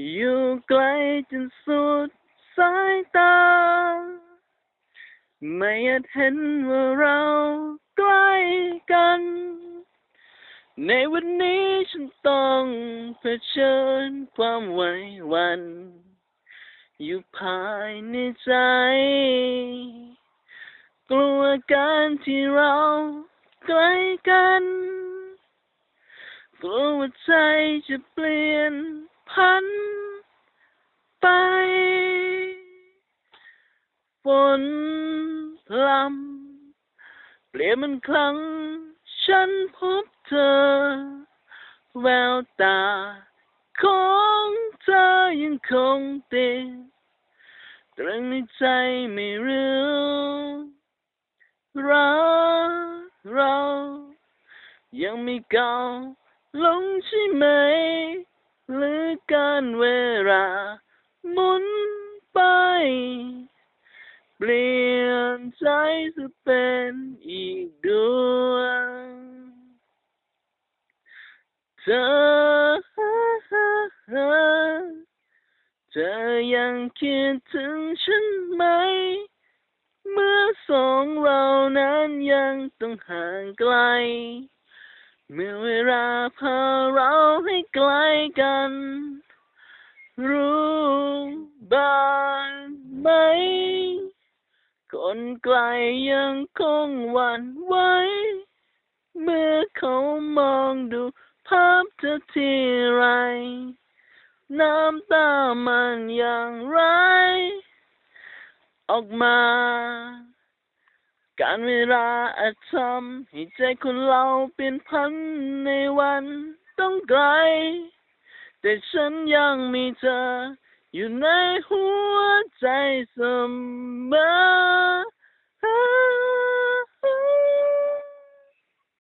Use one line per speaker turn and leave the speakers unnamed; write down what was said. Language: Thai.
อยู่ไกลจนสุดสายตา ไม่อาจเห็นว่าเราใกล้กัน ในวันนี้ฉันต้องเผชิญความไหวหวัน อยู่ภายในใจ กลัวการที่เราใกล้กัน กลัวว่าใจจะเปลี่ยน พันไปฝนพลำเปลี่ยนมันครั้ง ฉันพบเธอ แววตา ของเธอยังคงติดตรึงในใจไม่รู้รักเรา ยังไม่เก่าลงใช่ไหม หรือการเวลาหมุนไป เปลี่ยนใจจะเป็นอีกดวงเธอเธอยังคิดถึงฉันไหม เมื่อสองเรานั้นยังต้องห่างไกล เมื่อเวลาพาเราให้ไกลกัน รู้บ้างไหม คนไกลยังคงหวั่นไหวเมื่อเขามองดูภาพเธอที่ไร น้ำตามันอย่างไร ออกมา การเวลาอาจทำให้ใจคนเราเปลี่ยนพันในวันต้องไกล แต่ฉันยังมีเธออยู่ในหัวใจเสมอ